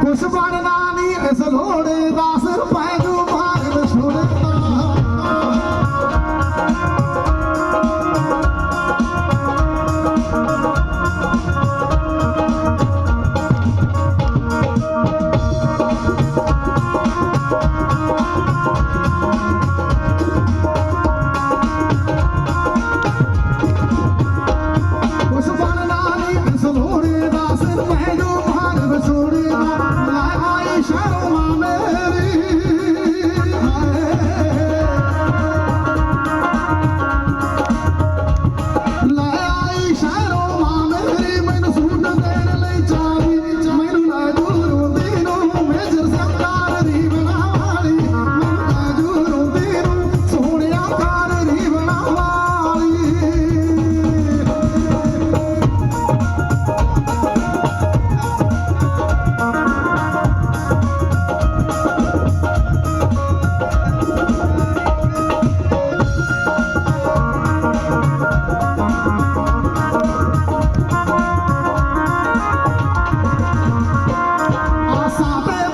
ਕੁਛ ਬਣਨਾ ਨਹੀਂ ਇਸ ਲੋੜੇ 10 ਰੁਪਏ ਨੂੰ ਭਾਗ ਨਸ਼ੁਰਤਾ Thank só